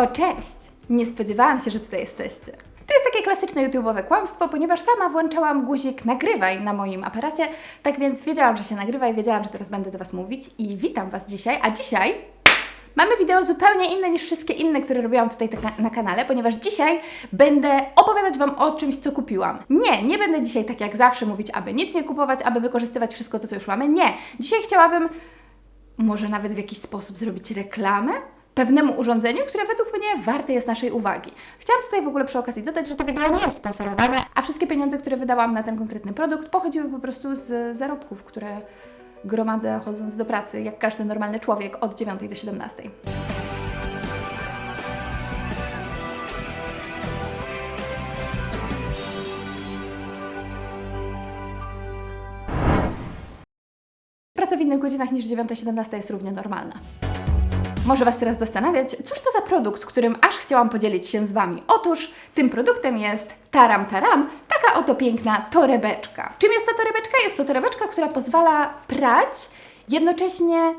O, cześć! Nie spodziewałam się, że tutaj jesteście. To jest takie klasyczne YouTube'owe kłamstwo, ponieważ sama włączałam guzik nagrywaj na moim aparacie, tak więc wiedziałam, że się nagrywa i wiedziałam, że teraz będę do Was mówić i witam Was dzisiaj, a dzisiaj Mamy wideo zupełnie inne niż wszystkie inne, które robiłam tutaj tak na, na kanale, ponieważ dzisiaj będę opowiadać Wam o czymś, co kupiłam. Nie, nie będę dzisiaj tak jak zawsze mówić, aby nic nie kupować, aby wykorzystywać wszystko to, co już mamy. Nie. Dzisiaj chciałabym może nawet w jakiś sposób zrobić reklamę pewnemu urządzeniu, które według mnie warte jest naszej uwagi. Chciałam tutaj w ogóle przy okazji dodać, że to wideo nie jest sponsorowane, a wszystkie pieniądze, które wydałam na ten konkretny produkt, pochodziły po prostu z zarobków, które gromadzę chodząc do pracy, jak każdy normalny człowiek, od 9 do 17. Praca w innych godzinach niż 9-17 jest równie normalna. Może Was teraz zastanawiać, cóż to za produkt, którym aż chciałam podzielić się z Wami. Otóż tym produktem jest Taram Taram, taka oto piękna torebeczka. Czym jest ta torebeczka? Jest to torebeczka, która pozwala prać, jednocześnie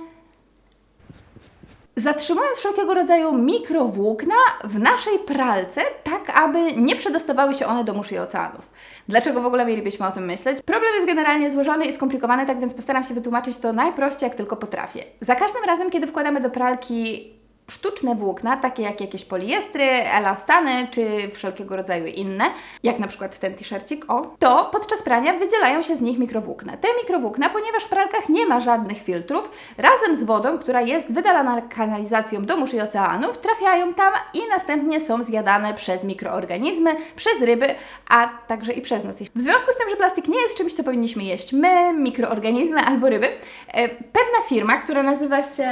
zatrzymując wszelkiego rodzaju mikrowłókna w naszej pralce, tak aby nie przedostawały się one do mórz i oceanów. Dlaczego w ogóle mielibyśmy o tym myśleć? Problem jest generalnie złożony i skomplikowany, tak więc postaram się wytłumaczyć to najprościej, jak tylko potrafię. Za każdym razem, kiedy wkładamy do pralki sztuczne włókna, takie jak jakieś poliestry, elastany czy wszelkiego rodzaju inne, jak na przykład ten t-shircik, o, to podczas prania wydzielają się z nich mikrowłókna. Te mikrowłókna, ponieważ w pralkach nie ma żadnych filtrów, razem z wodą, która jest wydalana kanalizacją do mórz i oceanów, trafiają tam i następnie są zjadane przez mikroorganizmy, przez ryby, a także i przez nas. W związku z tym, że plastik nie jest czymś, co powinniśmy jeść my, mikroorganizmy albo ryby, e, pewna firma, która nazywa się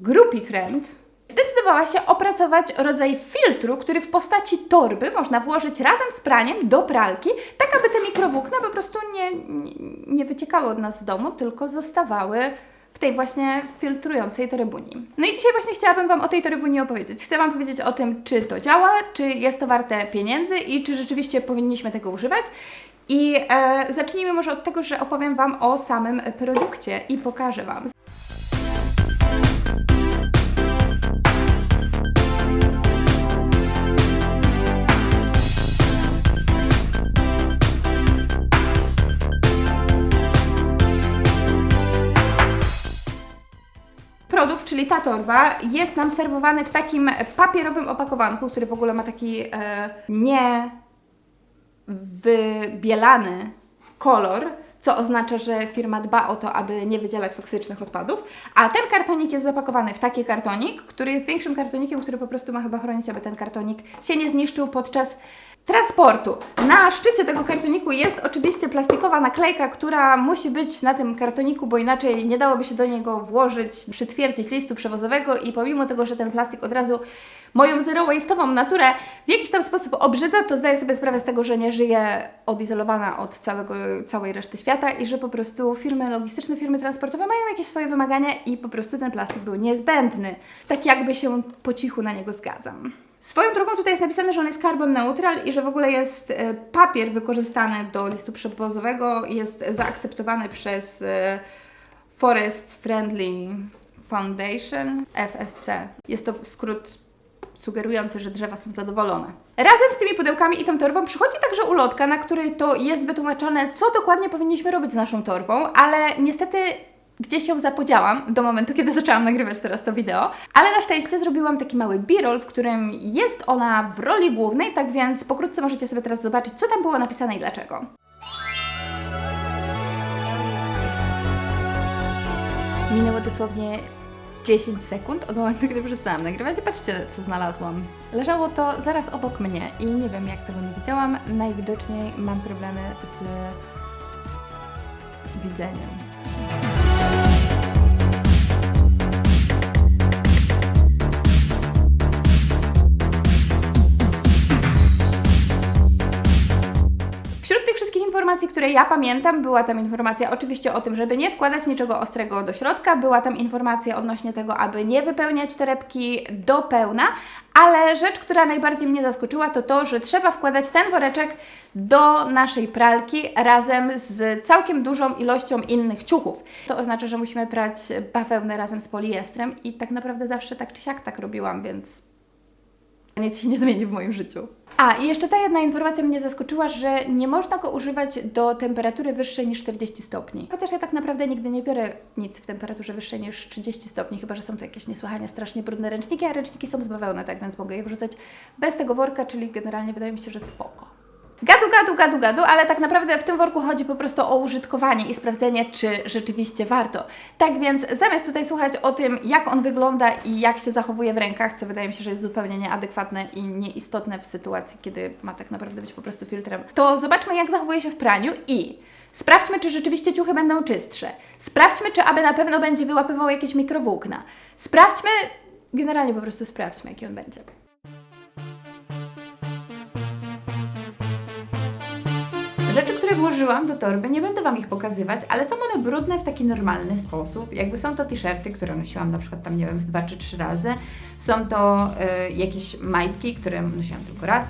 Groupie Friend zdecydowała się opracować rodzaj filtru, który w postaci torby można włożyć razem z praniem do pralki, tak aby te mikrowłókna po prostu nie, nie, nie wyciekały od nas z domu, tylko zostawały w tej właśnie filtrującej torebuni. No i dzisiaj właśnie chciałabym Wam o tej torebuni opowiedzieć. Chcę Wam powiedzieć o tym, czy to działa, czy jest to warte pieniędzy i czy rzeczywiście powinniśmy tego używać. I e, zacznijmy może od tego, że opowiem Wam o samym produkcie i pokażę Wam. Czyli ta torba, jest nam serwowany w takim papierowym opakowanku, który w ogóle ma taki e, nie wybielany kolor, co oznacza, że firma dba o to, aby nie wydzielać toksycznych odpadów. A ten kartonik jest zapakowany w taki kartonik, który jest większym kartonikiem, który po prostu ma chyba chronić, aby ten kartonik się nie zniszczył podczas transportu. Na szczycie tego kartoniku jest oczywiście plastikowa naklejka, która musi być na tym kartoniku, bo inaczej nie dałoby się do niego włożyć, przytwierdzić listu przewozowego i pomimo tego, że ten plastik od razu moją zero-waste'ową naturę w jakiś tam sposób obrzydza, to zdaję sobie sprawę z tego, że nie żyję odizolowana od całego, całej reszty świata i że po prostu firmy logistyczne, firmy transportowe mają jakieś swoje wymagania i po prostu ten plastik był niezbędny. Tak jakby się po cichu na niego zgadzam. Swoją drogą tutaj jest napisane, że on jest carbon neutral i że w ogóle jest e, papier wykorzystany do listu przewozowego, jest zaakceptowany przez e, Forest Friendly Foundation, FSC. Jest to skrót sugerujący, że drzewa są zadowolone. Razem z tymi pudełkami i tą torbą przychodzi także ulotka, na której to jest wytłumaczone, co dokładnie powinniśmy robić z naszą torbą, ale niestety gdzieś ją zapodziałam do momentu, kiedy zaczęłam nagrywać teraz to wideo, ale na szczęście zrobiłam taki mały b-roll, w którym jest ona w roli głównej, tak więc pokrótce możecie sobie teraz zobaczyć, co tam było napisane i dlaczego. Minęło dosłownie 10 sekund od momentu, kiedy przestałam nagrywać i patrzcie, co znalazłam. Leżało to zaraz obok mnie i nie wiem, jak tego nie widziałam. Najwidoczniej mam problemy z widzeniem. Informacji, które ja pamiętam, była tam informacja oczywiście o tym, żeby nie wkładać niczego ostrego do środka, była tam informacja odnośnie tego, aby nie wypełniać torebki do pełna, Ale rzecz, która najbardziej mnie zaskoczyła, to to, że trzeba wkładać ten woreczek do naszej pralki razem z całkiem dużą ilością innych ciuchów. To oznacza, że musimy prać bawełnę razem z poliestrem i tak naprawdę zawsze tak czy siak tak robiłam, więc nic się nie zmieni w moim życiu. A, i jeszcze ta jedna informacja mnie zaskoczyła, że nie można go używać do temperatury wyższej niż 40 stopni. Chociaż ja tak naprawdę nigdy nie biorę nic w temperaturze wyższej niż 30 stopni, chyba że są to jakieś niesłychanie strasznie brudne ręczniki, a ręczniki są z bawełny, tak więc mogę je wrzucać bez tego worka, czyli generalnie wydaje mi się, że spoko. Gadu, gadu, gadu, gadu, ale tak naprawdę w tym worku chodzi po prostu o użytkowanie i sprawdzenie, czy rzeczywiście warto. Tak więc zamiast tutaj słuchać o tym, jak on wygląda i jak się zachowuje w rękach, co wydaje mi się, że jest zupełnie nieadekwatne i nieistotne w sytuacji, kiedy ma tak naprawdę być po prostu filtrem, to zobaczmy, jak zachowuje się w praniu i sprawdźmy, czy rzeczywiście ciuchy będą czystsze. Sprawdźmy, czy aby na pewno będzie wyłapywał jakieś mikrowłókna. Sprawdźmy, generalnie po prostu sprawdźmy, jaki on będzie. Włożyłam do torby, nie będę Wam ich pokazywać, ale są one brudne w taki normalny sposób. Jakby są to t-shirty, które nosiłam na przykład tam, nie wiem, z dwa czy trzy razy. Są to y, jakieś majtki, które nosiłam tylko raz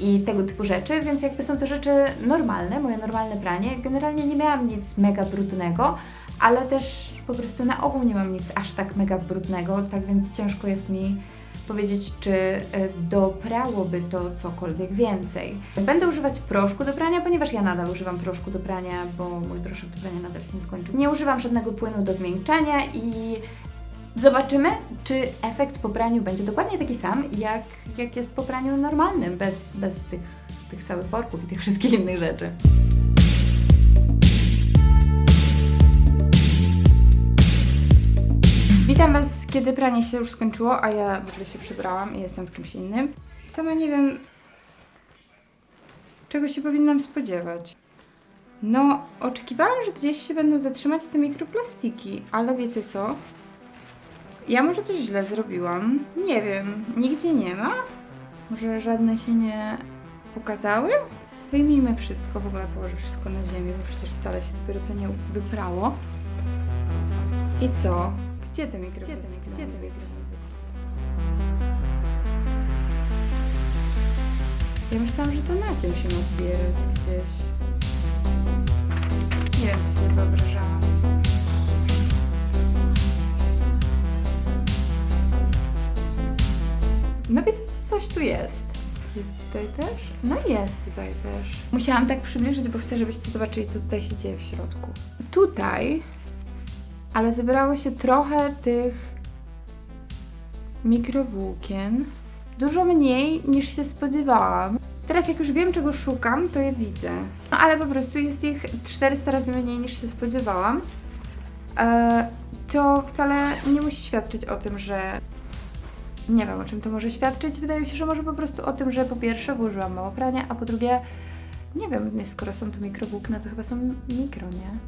i tego typu rzeczy, więc jakby są to rzeczy normalne, moje normalne pranie. Generalnie nie miałam nic mega brudnego, ale też po prostu na ogół nie mam nic aż tak mega brudnego, tak więc ciężko jest mi powiedzieć, czy y, doprałoby to cokolwiek więcej. Będę używać proszku do prania, ponieważ ja nadal używam proszku do prania, bo mój proszek do prania nadal się nie skończył. Nie używam żadnego płynu do zmiękczania i zobaczymy, czy efekt po praniu będzie dokładnie taki sam, jak, jak jest po praniu normalnym, bez, bez tych, tych całych worków i tych wszystkich innych rzeczy. Witam Was, kiedy pranie się już skończyło, a ja w ogóle się przebrałam i jestem w czymś innym. Sama nie wiem, czego się powinnam spodziewać. No, oczekiwałam, że gdzieś się będą zatrzymać te mikroplastiki, ale wiecie co? Ja może coś źle zrobiłam. Nie wiem, nigdzie nie ma? Może żadne się nie pokazały? Wyjmijmy wszystko, w ogóle położę wszystko na ziemię, bo przecież wcale się dopiero co nie wyprało. I co? Gdzie te mikroplastiki? Gdzie te mikroplastiki? Ja myślałam, że to na tym się ma zbierać gdzieś. Nie wiem, co sobie wyobrażałam. No wiecie co, coś tu jest. Jest tutaj też? No jest tutaj też. Musiałam tak przybliżyć, bo chcę, żebyście zobaczyli, co tutaj się dzieje w środku. Tutaj, ale zebrało się trochę tych mikrowłókien. Dużo mniej niż się spodziewałam. Teraz jak już wiem, czego szukam, to je widzę. No ale po prostu jest ich 400 razy mniej niż się spodziewałam. E, to wcale nie musi świadczyć o tym, że nie wiem o czym to może świadczyć. Wydaje mi się, że może po prostu o tym, że po pierwsze włożyłam mało prania, a po drugie, nie wiem, skoro są to mikrowłókna, to chyba są mikro, nie?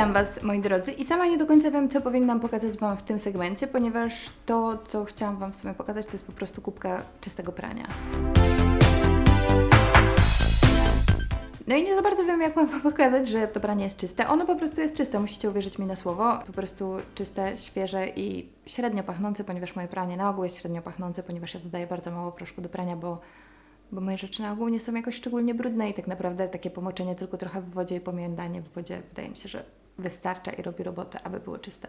Witam Was, moi drodzy, i sama nie do końca wiem, co powinnam pokazać Wam w tym segmencie, ponieważ to, co chciałam Wam w sumie pokazać, to jest po prostu kubka czystego prania. No i nie za bardzo wiem, jak mam pokazać, że to pranie jest czyste. Ono po prostu jest czyste, musicie uwierzyć mi na słowo. Po prostu czyste, świeże i średnio pachnące, ponieważ moje pranie na ogół jest średnio pachnące, ponieważ ja dodaję bardzo mało proszku do prania, bo bo moje rzeczy na ogół nie są jakoś szczególnie brudne i tak naprawdę takie pomoczenie tylko trochę w wodzie i pomiędanie w wodzie wydaje mi się, że wystarcza i robi robotę, aby było czyste.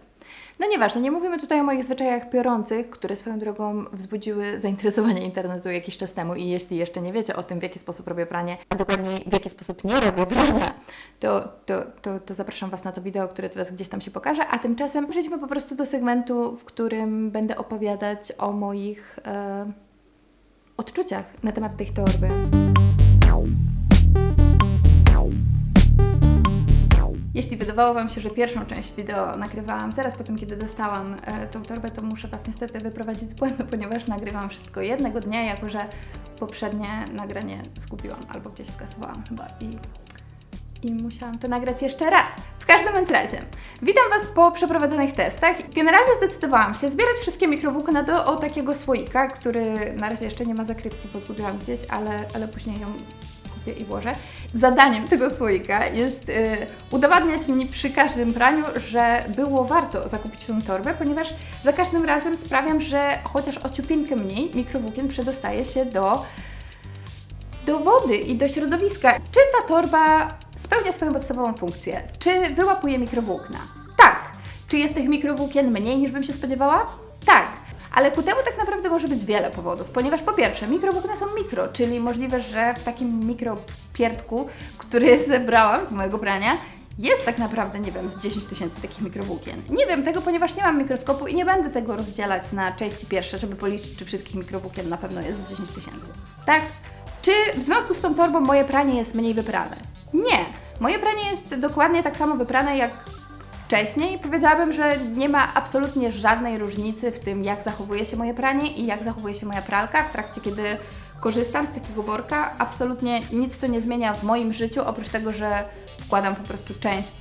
No nieważne, nie mówimy tutaj o moich zwyczajach piorących, które swoją drogą wzbudziły zainteresowanie internetu jakiś czas temu i jeśli jeszcze nie wiecie o tym, w jaki sposób robię pranie, a dokładniej w jaki sposób nie robię prania, to, to, to, to zapraszam Was na to wideo, które teraz gdzieś tam się pokaże, a tymczasem przejdźmy po prostu do segmentu, w którym będę opowiadać o moich... E, odczuciach na temat tej torby. Jeśli wydawało Wam się, że pierwszą część wideo nagrywałam zaraz po tym, kiedy dostałam e, tą torbę, to muszę Was niestety wyprowadzić z błędu, ponieważ nagrywam wszystko jednego dnia, jako że poprzednie nagranie zgubiłam albo gdzieś skasowałam chyba i, i musiałam to nagrać jeszcze raz. W każdym bądź razie, witam Was po przeprowadzonych testach. Generalnie zdecydowałam się zbierać wszystkie mikrowłókna do o takiego słoika, który na razie jeszcze nie ma zakrywki, bo zgubiłam gdzieś, ale, ale później ją kupię i włożę. Zadaniem tego słoika jest y, udowadniać mi przy każdym praniu, że było warto zakupić tą torbę, ponieważ za każdym razem sprawiam, że chociaż o ciupinkę mniej mikrowłókien przedostaje się do do wody i do środowiska. Czy ta torba spełnia swoją podstawową funkcję? Czy wyłapuje mikrowłókna? Tak. Czy jest tych mikrowłókien mniej niż bym się spodziewała? Tak. Ale ku temu tak naprawdę może być wiele powodów, ponieważ po pierwsze mikrowłókna są mikro, czyli możliwe, że w takim mikropierdku, który zebrałam z mojego prania, jest tak naprawdę, nie wiem, z 10 tysięcy takich mikrowłókien. Nie wiem tego, ponieważ nie mam mikroskopu i nie będę tego rozdzielać na części pierwsze, żeby policzyć, czy wszystkich mikrowłókien na pewno jest z 10 tysięcy. Tak? Czy w związku z tą torbą moje pranie jest mniej wyprane? Nie. Moje pranie jest dokładnie tak samo wyprane jak wcześniej. Powiedziałabym, że nie ma absolutnie żadnej różnicy w tym, jak zachowuje się moje pranie i jak zachowuje się moja pralka w trakcie, kiedy korzystam z takiego worka. Absolutnie nic to nie zmienia w moim życiu, oprócz tego, że wkładam po prostu część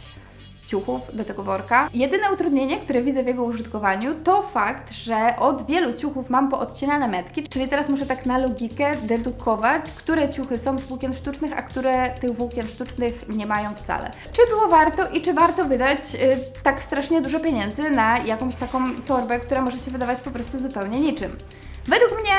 ciuchów do tego worka. Jedyne utrudnienie, które widzę w jego użytkowaniu, to fakt, że od wielu ciuchów mam poodcinane metki, czyli teraz muszę tak na logikę dedukować, które ciuchy są z włókien sztucznych, a które tych włókien sztucznych nie mają wcale. Czy było warto i czy warto wydać y, tak strasznie dużo pieniędzy na jakąś taką torbę, która może się wydawać po prostu zupełnie niczym? Według mnie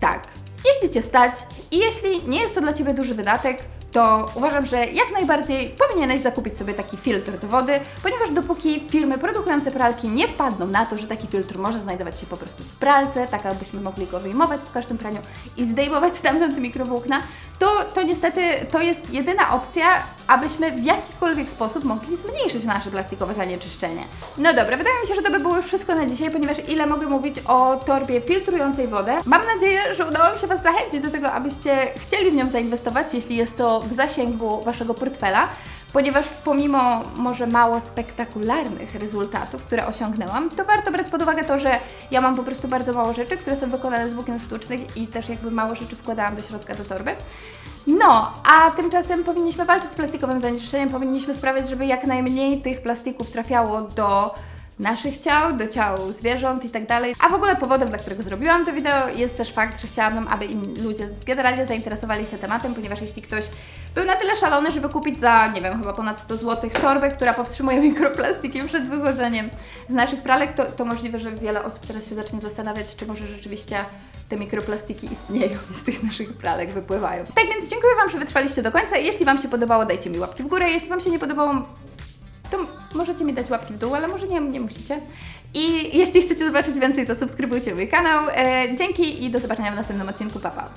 tak. Jeśli Cię stać i jeśli nie jest to dla Ciebie duży wydatek, to uważam, że jak najbardziej powinieneś zakupić sobie taki filtr do wody, ponieważ dopóki firmy produkujące pralki nie wpadną na to, że taki filtr może znajdować się po prostu w pralce, tak abyśmy mogli go wyjmować po każdym praniu i zdejmować stamtąd mikrowłókna, to, to niestety to jest jedyna opcja, abyśmy w jakikolwiek sposób mogli zmniejszyć nasze plastikowe zanieczyszczenie. No dobra, wydaje mi się, że to by było już wszystko na dzisiaj, ponieważ ile mogę mówić o torbie filtrującej wodę. Mam nadzieję, że udało mi się Was zachęcić do tego, abyście chcieli w nią zainwestować, jeśli jest to w zasięgu Waszego portfela ponieważ pomimo może mało spektakularnych rezultatów, które osiągnęłam, to warto brać pod uwagę to, że ja mam po prostu bardzo mało rzeczy, które są wykonane z włókien sztucznych i też jakby mało rzeczy wkładałam do środka do torby. No, a tymczasem powinniśmy walczyć z plastikowym zanieczyszczeniem, powinniśmy sprawiać, żeby jak najmniej tych plastików trafiało do naszych ciał, do ciał zwierząt i tak dalej. A w ogóle powodem, dla którego zrobiłam to wideo jest też fakt, że chciałabym, aby ludzie generalnie zainteresowali się tematem, ponieważ jeśli ktoś był na tyle szalony, żeby kupić za, nie wiem, chyba ponad 100 zł torbę, która powstrzymuje mikroplastiki przed wychodzeniem z naszych pralek, to, to możliwe, że wiele osób teraz się zacznie zastanawiać, czy może rzeczywiście te mikroplastiki istnieją z tych naszych pralek wypływają. Tak więc dziękuję Wam, że wytrwaliście do końca. Jeśli Wam się podobało, dajcie mi łapki w górę. Jeśli Wam się nie podobało, to możecie mi dać łapki w dół, ale może nie, nie musicie. I jeśli chcecie zobaczyć więcej, to subskrybujcie mój kanał. E, dzięki i do zobaczenia w następnym odcinku. Pa, pa.